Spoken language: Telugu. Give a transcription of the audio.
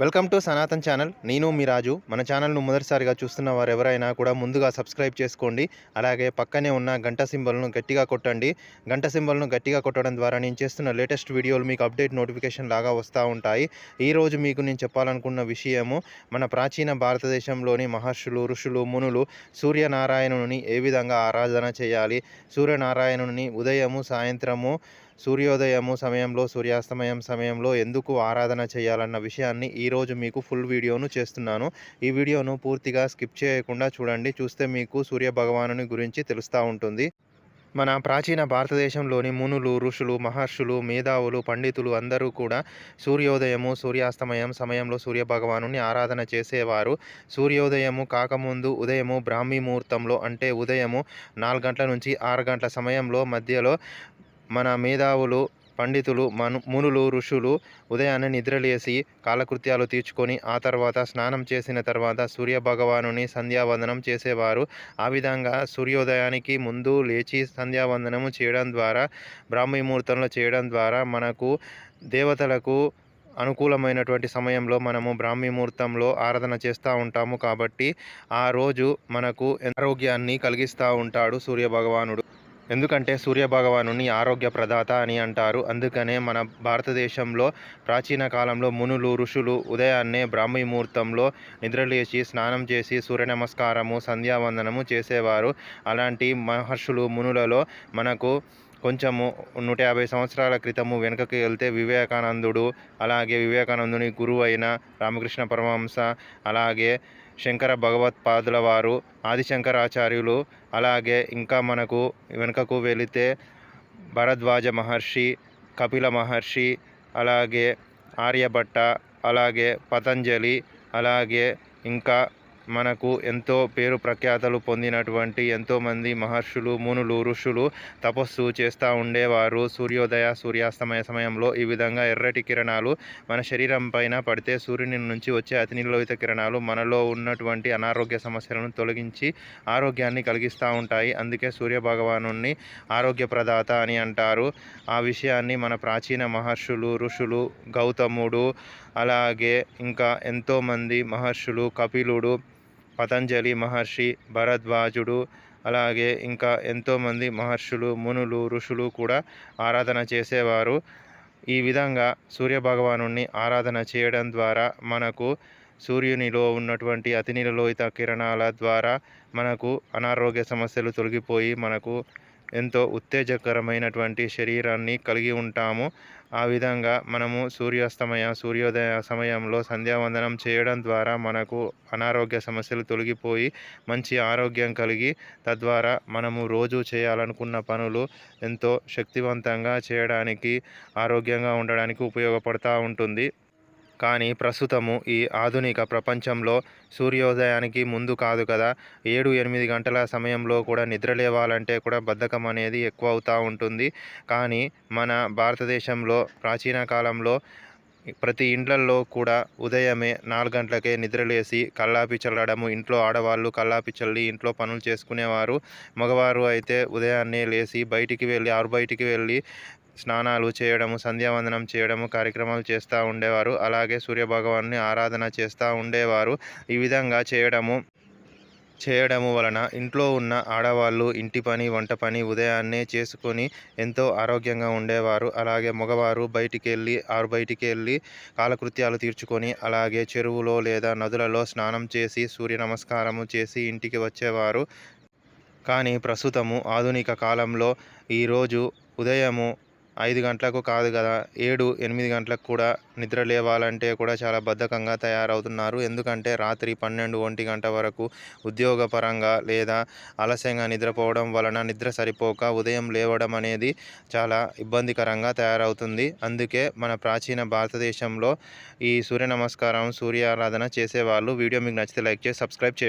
Welcome to Sanatan channel. నేను మీ రాజు. మన ఛానల్ను మొదటిసారిగా చూస్తున్న వారు ఎవరైనా కూడా ముందుగా సబ్స్క్రైబ్ చేసుకోండి. అలాగే పక్కనే ఉన్న గంట సింబల్ను గట్టిగా కొట్టండి. గంట సింబల్ను గట్టిగా కొట్టడం ద్వారా నేను చేస్తున్న లేటెస్ట్ వీడియోలు మీకు అప్డేట్ నోటిఫికేషన్ లాగా వస్తూ ఉంటాయి. ఈరోజు మీకు నేను చెప్పాలనుకున్న విషయము మన ప్రాచీన భారతదేశంలోని మహర్షులు ఋషులు మునులు సూర్యనారాయణుని ఏ విధంగా ఆరాధన చేయాలి? సూర్యనారాయణుని ఉదయము సాయంత్రము సూర్యోదయము సమయంలో సూర్యాస్తమయం సమయంలో ఎందుకు ఆరాధన చేయాలన్న విషయాన్ని ఈరోజు మీకు ఫుల్ వీడియోను చేస్తున్నాను. ఈ వీడియోను పూర్తిగా స్కిప్ చేయకుండా చూడండి. చూస్తే మీకు సూర్య భగవానుని గురించి తెలుస్తూ ఉంటుంది. మన ప్రాచీన భారతదేశంలోని మునులు ఋషులు మహర్షులు మేధావులు పండితులు అందరూ కూడా సూర్యోదయము సూర్యాస్తమయం సమయంలో సూర్య భగవానుని ఆరాధన చేసేవారు. సూర్యోదయము కాకముందు ఉదయము బ్రాహ్మీ ముహూర్తంలో అంటే ఉదయము నాలుగు గంటల నుంచి ఆరు గంటల సమయంలో మధ్యలో మన మేధావులు పండితులు మను మునులు ఋషులు ఉదయాన్నే నిద్రలేసి కాలకృత్యాలు తీర్చుకొని ఆ తర్వాత స్నానం చేసిన తర్వాత సూర్య భగవానుని సంధ్యావందనం చేసేవారు. ఆ విధంగా సూర్యోదయానికి ముందు లేచి సంధ్యావందనము చేయడం ద్వారా బ్రాహ్మీ ముహూర్తంలో చేయడం ద్వారా మనకు దేవతలకు అనుకూలమైనటువంటి సమయంలో మనము బ్రాహ్మీ ముహూర్తంలో ఆరాధన చేస్తూ ఉంటాము కాబట్టి ఆ రోజు మనకు ఆరోగ్యాన్ని కలిగిస్తూ ఉంటాడు సూర్య భగవానుడు ఎందుకంటే సూర్యభగవాను ఆరోగ్య ప్రదాత అని అంటారు. అందుకనే మన భారతదేశంలో ప్రాచీన కాలంలో మునులు ఋషులు ఉదయాన్నే బ్రాహ్మీ ముహూర్తంలో నిద్రలేచి స్నానం చేసి సూర్య నమస్కారము సంధ్యావందనము చేసేవారు. అలాంటి మహర్షులు మునులలో మనకు కొంచెము నూట యాభై సంవత్సరాల క్రితము వెనుకకి వెళ్తే వివేకానందుడు అలాగే వివేకానందుని గురువు అయిన రామకృష్ణ పరమహంస అలాగే శంకర భగవత్పాదుల వారు ఆదిశంకరాచార్యులు. అలాగే ఇంకా మనకు వెనుకకు వెళితే భరద్వాజ మహర్షి కపిల మహర్షి అలాగే ఆర్యభట్ట అలాగే పతంజలి అలాగే ఇంకా మనకు ఎంతో పేరు ప్రఖ్యాతలు పొందినటువంటి ఎంతోమంది మహర్షులు మునులు ఋషులు తపస్సు చేస్తూ ఉండేవారు. సూర్యోదయ సూర్యాస్తమయ సమయంలో ఈ విధంగా ఎర్రటి కిరణాలు మన శరీరం పైన పడితే సూర్యుని నుంచి వచ్చే అతి కిరణాలు మనలో ఉన్నటువంటి అనారోగ్య సమస్యలను తొలగించి ఆరోగ్యాన్ని కలిగిస్తూ ఉంటాయి. అందుకే సూర్య భగవాను ఆరోగ్య ప్రదాత అని అంటారు. ఆ విషయాన్ని మన ప్రాచీన మహర్షులు ఋషులు గౌతముడు అలాగే ఇంకా ఎంతోమంది మహర్షులు కపిలుడు పతంజలి మహర్షి భరద్వాజుడు అలాగే ఇంకా ఎంతోమంది మహర్షులు మునులు ఋషులు కూడా ఆరాధన చేసేవారు. ఈ విధంగా సూర్యభగవాను ఆరాధన చేయడం ద్వారా మనకు సూర్యునిలో ఉన్నటువంటి అతినీలలోహిత కిరణాల ద్వారా మనకు అనారోగ్య సమస్యలు తొలగిపోయి మనకు ఎంతో ఉత్తేజకరమైనటువంటి శరీరాన్ని కలిగి ఉంటాము. ఆ విధంగా మనము సూర్యాస్తమయ సూర్యోదయ సమయంలో సంధ్యావందనం చేయడం ద్వారా మనకు అనారోగ్య సమస్యలు తొలగిపోయి మంచి ఆరోగ్యం కలిగి తద్వారా మనము రోజు చేయాలనుకున్న పనులు ఎంతో శక్తివంతంగా చేయడానికి ఆరోగ్యంగా ఉండడానికి ఉపయోగపడుతూ ఉంటుంది. కానీ ప్రస్తుతము ఈ ఆధునిక ప్రపంచంలో సూర్యోదయానికి ముందు కాదు కదా. ఏడు ఎనిమిది గంటల సమయంలో కూడా నిద్ర లేవాలంటే కూడా బద్ధకం అనేది ఎక్కువ అవుతూ ఉంటుంది. కానీ మన భారతదేశంలో ప్రాచీన కాలంలో ప్రతి ఇండ్లల్లో కూడా ఉదయమే నాలుగు గంటలకే నిద్రలేసి కల్లాపి చల్లడము ఇంట్లో ఆడవాళ్ళు కల్లాపి చల్లి ఇంట్లో పనులు చేసుకునేవారు. మగవారు అయితే ఉదయాన్నే లేచి బయటికి వెళ్ళి ఆరు బయటికి వెళ్ళి స్నానాలు చేయడము సంధ్యావందనం చేయడము కార్యక్రమాలు చేస్తూ ఉండేవారు. అలాగే సూర్యభగవాన్ని ఆరాధన చేస్తూ ఉండేవారు. ఈ విధంగా చేయడము చేయడము వలన ఇంట్లో ఉన్న ఆడవాళ్ళు ఇంటి పని వంట పని ఉదయాన్నే చేసుకొని ఎంతో ఆరోగ్యంగా ఉండేవారు. అలాగే మగవారు బయటికి వెళ్ళి ఆరు బయటికి వెళ్ళి కాలకృత్యాలు తీర్చుకొని అలాగే చెరువులో లేదా నదులలో స్నానం చేసి సూర్య నమస్కారము చేసి ఇంటికి వచ్చేవారు. కానీ ప్రస్తుతము ఆధునిక కాలంలో ఈరోజు ఉదయము ఐదు గంటలకు కాదు కదా ఏడు ఎనిమిది గంటలకు కూడా నిద్ర లేవాలంటే కూడా చాలా బద్ధకంగా తయారవుతున్నారు. ఎందుకంటే రాత్రి పన్నెండు ఒంటి గంట వరకు ఉద్యోగపరంగా లేదా ఆలస్యంగా నిద్రపోవడం వలన నిద్ర సరిపోక ఉదయం లేవడం అనేది చాలా ఇబ్బందికరంగా తయారవుతుంది. అందుకే మన ప్రాచీన భారతదేశంలో ఈ సూర్య నమస్కారం సూర్య ఆరాధన చేసేవాళ్ళు. వీడియో మీకు నచ్చితే లైక్ చేసి సబ్స్క్రైబ్ చేయండి.